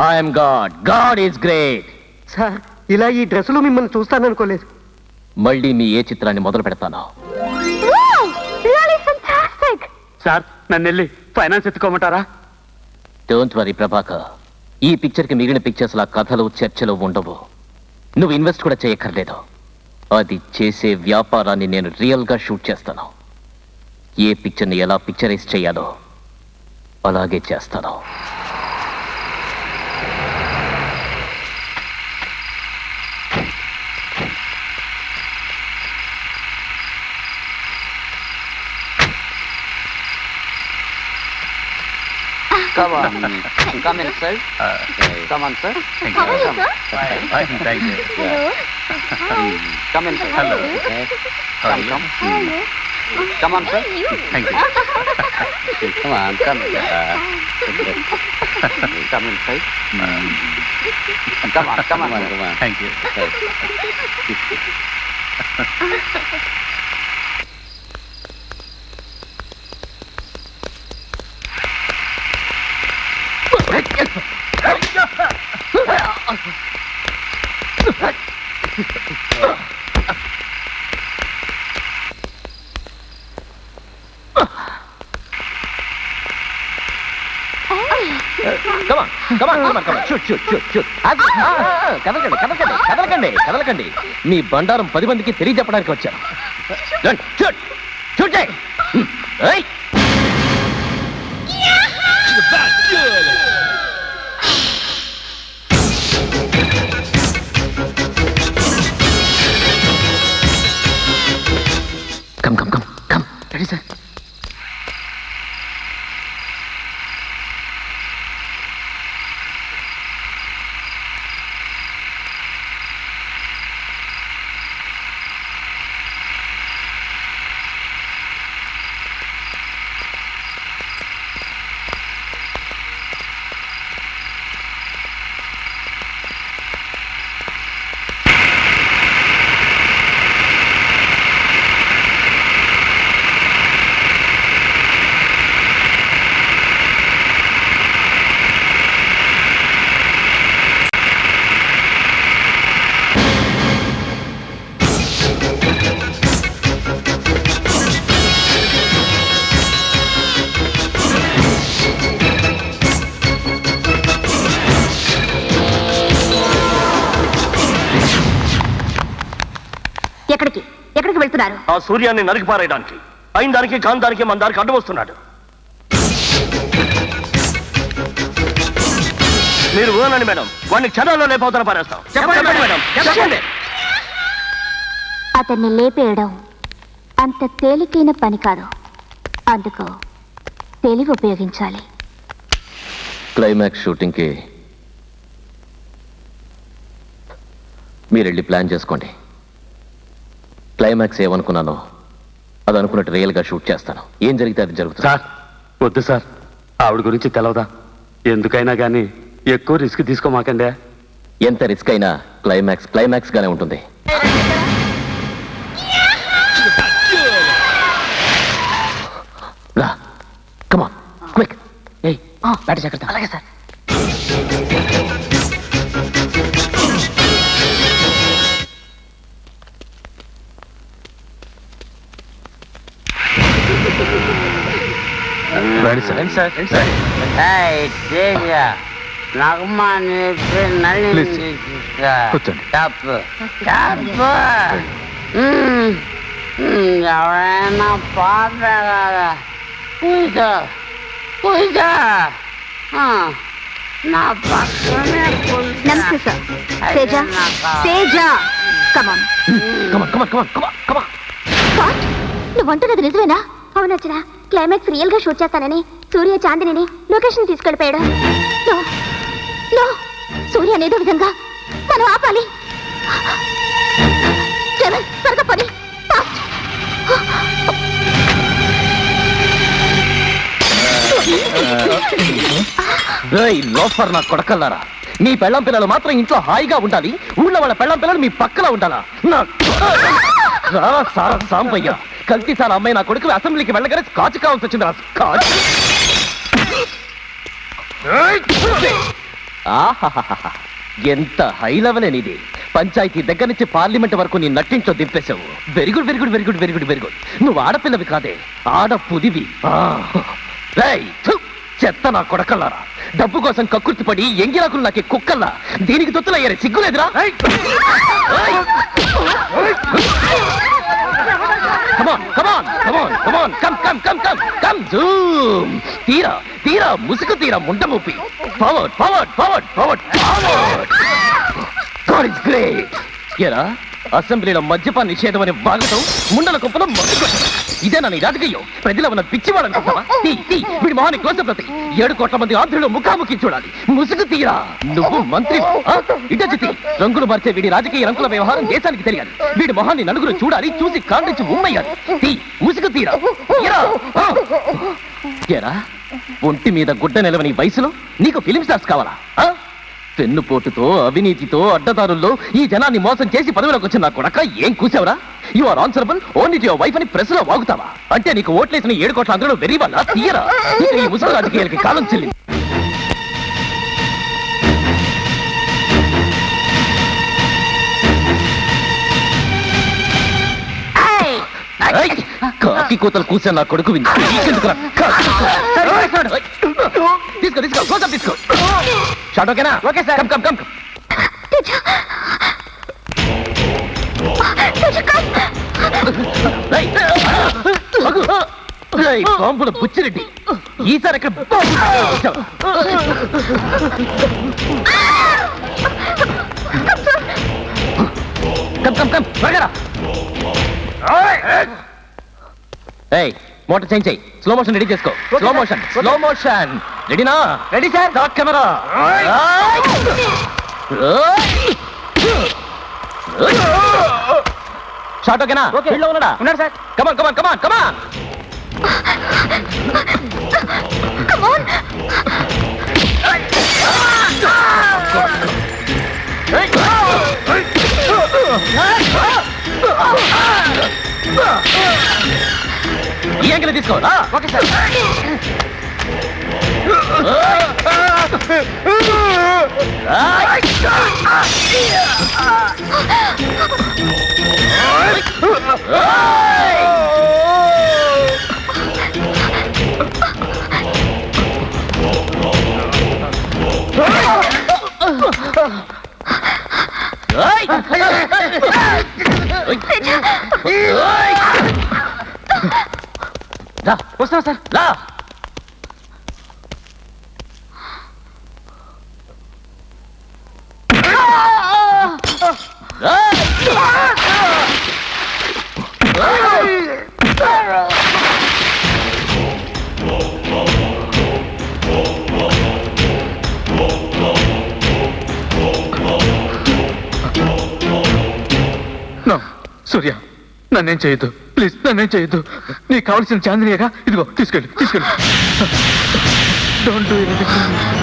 I'm god god is great sir ఇలా ఈ డ్రెస్సులో మిమ్మల్ని చూస్తాననుకోలేదు. మళ్ళీ మీ ఏ చిత్రాన్ని మొదలు పెడతాను? రియల్లీ ఫంటాస్టిక్ సార్ నన్ను వెళ్ళి ఫైనాన్స్ ఎత్తుకోమంటారా? డోంట్ వరీ ప్రభాకర్ ఈ పిక్చర్కి మిగిలిన పిక్చర్స్ లా కథలు చర్చలు ఉండవు. నువ్వు ఇన్వెస్ట్ కూడా చేయక్కర్లేదు. అది చేసే వ్యాపారాన్ని నేను రియల్గా షూట్ చేస్తాను. ఏ పిక్చర్ని ఎలా పిక్చరైజ్ చేయాలో అలాగే చేస్తాను. Come on. Come in, sir. Come on, sir. How are you, sir? Thank you Hello. Hi. Come in, sir. Hello. Yes. Come, come. Hello. Come on, sir. How are you? Thank you Come on, come. Uh, come inside. Come on, come on, come on. Thank you come on come on come on come on shoot shoot shoot shoot కదలకండి కదలకండి కదలకండి కదలకండి. మీ బండారం పది మందికి తెలియజెప్పడానికి వచ్చాను. Shoot shoot చేయి హ్మ్. ఏయ్. వెళ్తున్నారు ఆ సూర్యాన్ని నరికి పారేయడానికి అయిన దానికి కాని దానికి మన దానికి అడ్డు వస్తున్నాడు. మీరు ఊనండి మేడం వాడిని క్షణాల్లో లేకపోతాను పారేస్తాం. చెప్పండి మేడం చెప్పండి. అతన్ని లేపేయడం అంత తేలికైన పని కాదు. అందుకు తెలివి ఉపయోగించాలి. క్లైమాక్స్ షూటింగ్కి మీరు వెళ్ళి ప్లాన్ చేసుకోండి. క్లైమాక్స్ ఏమనుకున్నానో అది అనుకున్నట్టు రియల్గా షూట్ చేస్తాను. ఏం జరిగితే అది జరుగుతుంది? సార్ వద్దు సార్. ఆవిడ గురించి తెలవదా? ఎందుకైనా కానీ ఎక్కువ రిస్క్ తీసుకోమాకండి. ఎంత రిస్క్ అయినా క్లైమాక్స్ క్లైమాక్స్ గానే ఉంటుంది. రా కమాన్ క్విక్ ఏయ్ బ్యాట జాగ్రత్త. అలాగే సార్. రండి సార్? రండి సార్? నల్లి Please. కూర్చోండి. తప్పు తప్పు మ్మ్. మ్మ్, ఎవరైనా కదా కూర్చో. కూర్చో. ఆ, నా పక్కనే నమస్తే sir. Teja. Teja. Come on come on come on come on come on come on what నువ్వు అంటున్నది నిజమేనా? అవునచ్చరా క్లైమాక్స్ రియల్గా షూట్ చేస్తానని. సూర్య చాందిని లొకేషన్ తీసుకెళ్ళిపోయాడు. సూర్య అనేదో విధంగా మనం ఆపాలి. త్వరగా పని. లోఫర్ నా కొడకల్లారా? మీ పెళ్ళం పిల్లలు మాత్రం ఇంట్లో హాయిగా ఉండాలి. ఊళ్ళో వాళ్ళ పెళ్ళం పిల్లలు మీ పక్కన ఉండాలా? నా సారా సాంబయ్య. కల్తీ సార్ అమ్మాయి నా కొడుకు అసెంబ్లీకి వెళ్ళగానే కాచు కావాల్సి వచ్చింది రా స్కాచ్. ఆహాహాహా. ఎంత హై లెవెల్ ఇది పంచాయతీ దగ్గర నుంచి పార్లమెంట్ వరకు నీ నట్టింట్లో దింపేశావు. Very good very good very good very good very good నువ్వు ఆడపిల్లవి కాదే. ఆడ పుదివి. ఆ. రేయ్, థు, చెత్త నా కొడకల్లారా. డబ్బు కోసం కక్కుర్తి పడి ఎంగిలాకులు నాకే కుక్కల్లా. దీనికి తొత్తులయ్యారే సిగ్గులేదురా. ఏయ్! Come on, come on, come come come, come, come, zoom. తీరా తీరా ముసుగు తీరా ముండ ముప్పి forward forward forward forward forward god is great ఎరా అసెంబ్లీలో మద్యపాన నిషేధం అనే వాగటం ముండల కుప్పలో మొదలు ఇదేనా నీ రాజకీయం. ప్రజలు ఉన్న పిచ్చివాడు అనుకుంటావా తీ తీ వీడి మొహాన్ని క్లోజప్ ప్రతి ఏడు కోట్ల మంది ఆంధ్రులు ముఖాముఖి చూడాలి. ముసుగు తీరా. నువ్వు మంత్రి ఇటొచ్చి తీ రంగులు మార్చే వీడి రాజకీయ రంగుల వ్యవహారం దేశానికి తెలియాలి. వీడి మొహాన్ని నలుగురు చూడాలి చూసి కాండించి ఉమ్మయ్యాలి. తీ ముసుగు తీరా. ఒంటి మీద గుడ్డ నిలవని వయసులో నీకు ఫిలిం స్టార్స్ కావాలా? పెన్నుపోటుతో అవినీతితో అడ్డదారుల్లో ఈ జనాన్ని మోసం చేసి పదవిలోకి వచ్చిన నా కొడక ఏం కూసావురా? You are answerable only to your wife అని ప్రెస్లో వాగుతావా? అంటే నీకు ఓట్లేసిన ఏడు కోట్ల అందరూ వెరీ వాళ్ళ తీయరా? ఇక ఈ ముసలి రాజకీయాలకి కాలం చెల్లింది! కాకి కూతలు కూసా నా కొడుకు వింది! తీసుకో తీసుకో క్లోజప్ తీసుకో. షాట్ ఓకేనా okay sir come come come బాంబుల బుచ్చిరెడ్డి. ఈసారి పెట్టావు? కమ్ కమ్ కమ్ త్వరగా. ఏయ్! మోటార్ చేంజ్ చేయి. స్లో మోషన్ రెడీ చేసుకో. స్లో మోషన్ స్లో మోషన్ రెడీనా ready sir dot camera shot ఓకేనా ఫీల్డ్లో ఉన్నాడా? ఉన్నాడు sir come on come on come on come on ఈ యాంగిల్ తీసుకో. Okay sir. వస్తున్నా సార్ లా సూర్య. నన్నేం చేయొద్దు. ప్లీజ్ నన్నేం చేయొద్దు. నీకు కావలసిన చాంద్రియగా ఇదిగో తీసుకెళ్ళి తీసుకెళ్ళి. Don't do anything